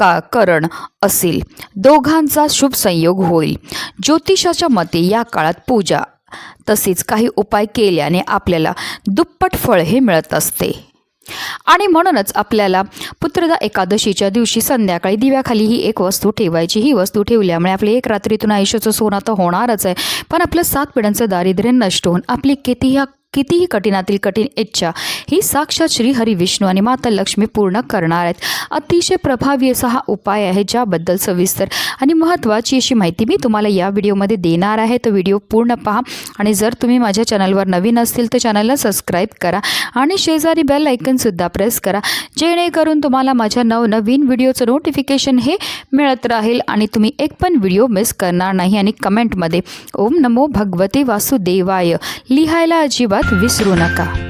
का करण असेल. दोघांचा शुभ संयोग होईल. ज्योतिषाच्या मते या काळात पूजा तसेच काही उपाय केल्याने आपल्याला दुप्पट फळ हे मिळत असते. आणि म्हणूनच आपल्याला पुत्रदा एकादशीच्या दिवशी संध्याकाळी दिव्याखाली ही एक वस्तू ठेवायची. ही वस्तू ठेवल्यामुळे आपले एक रात्रीतून आयुष्याचं सोनं तर होणारच आहे. पण आपलं सात पिढ्यांचं दारिद्र्य नष्ट होऊन आपली किती ह्या कितीही कठीणातील कठीण इच्छा ही साक्षात श्री हरी विष्णू आणि माता लक्ष्मी पूर्ण करणार आहेत. अतिशय प्रभावी असा हा उपाय आहे ज्याबद्दल सविस्तर आणि महत्त्वाची अशी माहिती मी तुम्हाला या व्हिडिओमध्ये देणार आहे. तर व्हिडिओ पूर्ण पहा आणि जर तुम्ही माझ्या चॅनलवर नवीन असतील तर चॅनलला सबस्क्राईब करा आणि शेजारी बेल ऐकनसुद्धा प्रेस करा. जेणेकरून तुम्हाला माझ्या नवनवीन व्हिडिओचं नोटिफिकेशन हे मिळत राहील आणि तुम्ही एक पण व्हिडिओ मिस करणार नाही आणि कमेंटमध्ये ओम नमो भगवते वासुदेवाय लिहायला अजिबात विसरू नका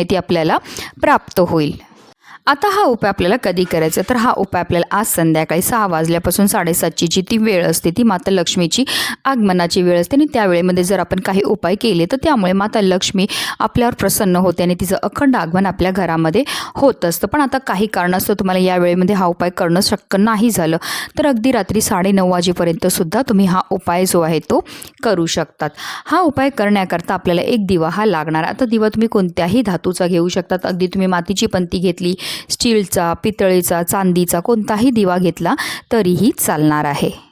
ती आपल्याला प्राप्त होईल. आता हा उपाय आपल्याला कधी करायचा? तर हा उपाय आपल्याला आज संध्याकाळी सहा वाजल्यापासून साडेसातची जी ती वेळ असते ती माता लक्ष्मीची आगमनाची वेळ असते आणि त्या वेळेमध्ये जर आपण काही उपाय केले तर त्यामुळे माता लक्ष्मी आपल्यावर प्रसन्न होते आणि तिचं अखंड आगमन आपल्या घरामध्ये होत असतं. पण आता काही कारणास्तव तुम्हाला या वेळेमध्ये हा उपाय करणं शक्य नाही झालं तर अगदी रात्री साडेनऊ वाजेपर्यंत सुद्धा तुम्ही हा उपाय जो आहे तो करू शकतात. हा उपाय करण्याकरता आपल्याला एक दिवा हा लागणार. आता दिवा तुम्ही कोणत्याही धातूचा घेऊ शकतात. अगदी तुम्ही मातीची पंती घेतली स्टीलचा पितळेचा चांदीचा कोणताही दिवा घेतला तरीही चालणार आहे.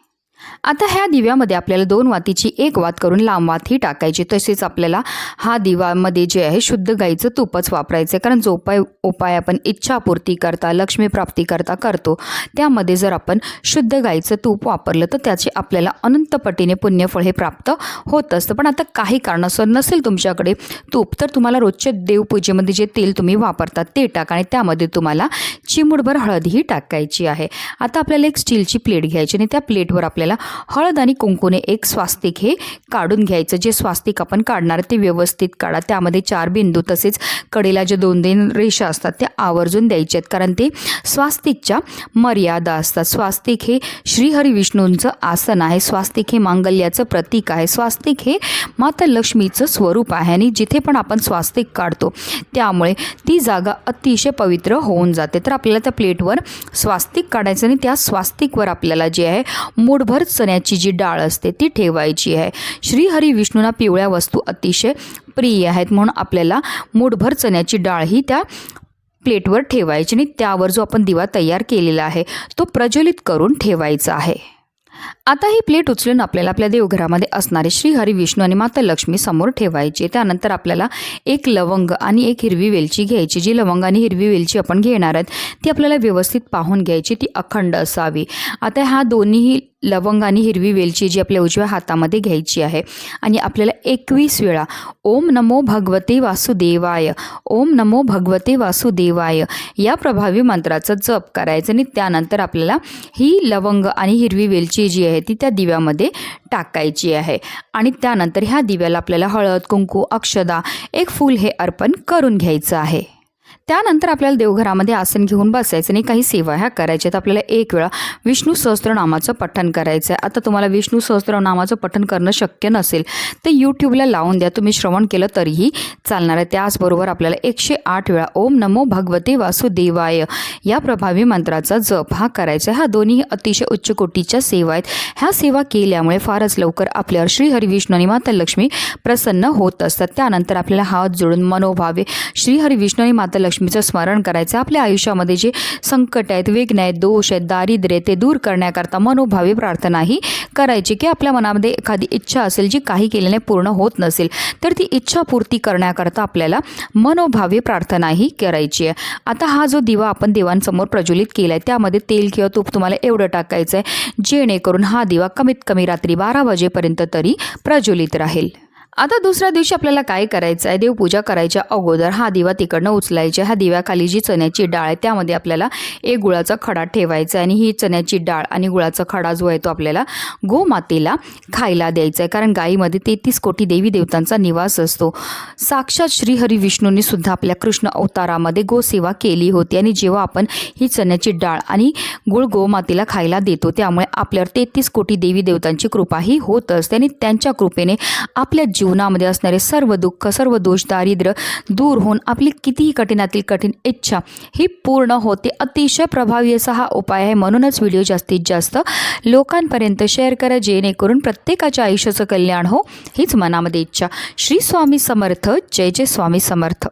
आता ह्या दिव्यामध्ये आपल्याला दोन वातीची एक वात करून लांब वात ही टाकायची. तसेच आपल्याला हा दिवामध्ये जे आहे शुद्ध गाईचं तूपच वापरायचं आहे कारण जो उपाय उपाय आपण इच्छापूर्ती करता लक्ष्मीप्राप्ती करता करतो त्यामध्ये जर आपण शुद्ध गाईचं तूप वापरलं तर त्याचे आपल्याला अनंतपटीने पुण्यफळ हे प्राप्त होत असतं. पण आता काही कारणासर नसेल तुमच्याकडे तूप तर तुम्हाला रोजच्या देवपूजेमध्ये जे तेल तुम्ही वापरतात ते टाका आणि त्यामध्ये तुम्हाला चिमुडभर हळदही टाकायची आहे. आता आपल्याला एक स्टीलची प्लेट घ्यायची आणि त्या प्लेटवर आपल्याला हळद आणि कुंकूने एक स्वास्तिक हे काढून घ्यायचं. जे स्वास्तिक आपण काढणार ते व्यवस्थित काढा. त्यामध्ये चार बिंदू तसेच कडेला जे दोन दोन रेषा असतात त्या आवर्जून द्यायचे आहेत. कारण ते स्वास्तिकच्या मर्यादा असतात. स्वास्तिक हे श्रीहरी विष्णूंचं आसन आहे. स्वास्तिक हे मांगल्याचं प्रतीक आहे. स्वास्तिक हे माता लक्ष्मीचं स्वरूप आहे आणि जिथे पण आपण स्वास्तिक काढतो त्यामुळे ती जागा अतिशय पवित्र होऊन जाते. तर आपल्याला त्या प्लेटवर स्वास्तिक काढायचं आणि त्या स्वास्तिकवर आपल्याला जे आहे मूठभर चण्याची जी डाळ असते ती ठेवायची आहे. श्रीहरी विष्णूंना पिवळ्या वस्तू अतिशय प्रिय आहेत म्हणून आपल्याला मूठभर चण्याची डाळ ही त्या प्लेटवर ठेवायची आणि त्यावर जो आपण दिवा तयार केलेला आहे तो प्रज्वलित करून ठेवायचा आहे. आता ही प्लेट उचलून आपल्याला आपल्या देवघरामध्ये असणारे श्री हरी विष्णू आणि माता लक्ष्मी समोर ठेवायची. त्यानंतर आपल्याला एक लवंग आणि एक हिरवी वेलची घ्यायची. जी लवंग आणि हिरवी वेलची आपण घेणार आहेत ती आपल्याला व्यवस्थित पाहून घ्यायची. ती अखंड असावी. आता ह्या दोन्ही लवंग आणि हिरवी वेलची जी आपल्या उजव्या हातामध्ये घ्यायची आहे आणि आपल्याला एकवीस वेळा ओम नमो भगवते वासुदेवाय ओम नमो भगवते वासुदेवाय या प्रभावी मंत्राचा जप करायचं आणि त्यानंतर आपल्याला ही लवंग आणि हिरवी वेलची जी आहे ती त्या दिव्यामध्ये टाकायची आहे. आणि त्यानंतर ह्या दिव्याला आपल्याला हळद कुंकू अक्षदा एक फूल हे अर्पण करून घ्यायचं आहे. त्यानंतर आपल्याला देवघरामध्ये आसन घेऊन बसायचं आणि काही सेवा ह्या करायच्या आहेत. आपल्याला एक वेळा विष्णू सहस्त्रनामाचं पठण करायचं आहे आता तुम्हाला विष्णू सहस्त्रनामाचं पठण करणं शक्य नसेल तर यूट्यूबला लावून द्या. तुम्ही श्रवण केलं तरीही चालणार आहे. त्याचबरोबर आपल्याला एकशे आठ वेळा ओम नमो भगवते वासुदेवाय या प्रभावी मंत्राचा जप हा करायचा आहे. हा दोन्ही अतिशय उच्च कोटीच्या सेवा आहेत. ह्या सेवा केल्यामुळे फारच लवकर आपल्यावर श्री हरिविष्णू आणि माता लक्ष्मी प्रसन्न होत असतात. त्यानंतर आपल्याला हात जोडून मनोभावे श्री हरिविष्णू आणि माता लक्ष्मीचं स्मरण करायचं. आपल्या आयुष्यामध्ये जे संकट आहेत विघ्न आहेत दोष आहेत दारिद्र्य ते दूर करण्याकरता मनोभावे प्रार्थनाही करायची. की आपल्या मनामध्ये एखादी इच्छा असेल जी काही केल्याने पूर्ण होत नसेल तर ती इच्छा पूर्ती करण्याकरता आपल्याला मनोभावी प्रार्थनाही करायची आहे. आता हा जो दिवा आपण देवांसमोर प्रज्वलित केला आहे त्यामध्ये तेल किंवा तूप तुम्हाला एवढं टाकायचं आहे जेणेकरून हा दिवा कमीत कमी रात्री बारा वाजेपर्यंत तरी प्रज्वलित राहील. आता दुसऱ्या दिवशी आपल्याला काय करायचं आहे? देवपूजा करायच्या अगोदर हा दिवा तिकडनं उचलायचा. ह्या दिव्याखाली जी चण्याची डाळ आहे त्यामध्ये आपल्याला एक गुळाचा खडा ठेवायचा आहे आणि ही चण्याची डाळ आणि गुळाचा खडा जो आहे तो आपल्याला गोमातेला खायला द्यायचा आहे. कारण गायीमध्ये तेहतीस कोटी देवी देवतांचा निवास असतो. साक्षात श्रीहरी विष्णूंनी सुद्धा आपल्या कृष्ण अवतारामध्ये गोसेवा केली होती आणि जेव्हा आपण ही चण्याची डाळ आणि गुळ गोमातेला खायला देतो त्यामुळे आपल्यावर तेहतीस कोटी देवी देवतांची कृपाही होत असते आणि त्यांच्या कृपेने आपल्या जीवनामध्ये असणारे सर्व दुःख सर्व दोष दारिद्र्य दूर होऊन आपली कितीही कठीणातील कठीण इच्छा ही पूर्ण होते. अतिशय प्रभावी असा हा उपाय आहे. म्हणूनच व्हिडिओ जास्तीत जास्त लोकांपर्यंत शेअर करा जेणेकरून प्रत्येकाच्या आयुष्याचं कल्याण हो हीच मनामध्ये इच्छा. श्री स्वामी समर्थ. जय जय स्वामी समर्थ.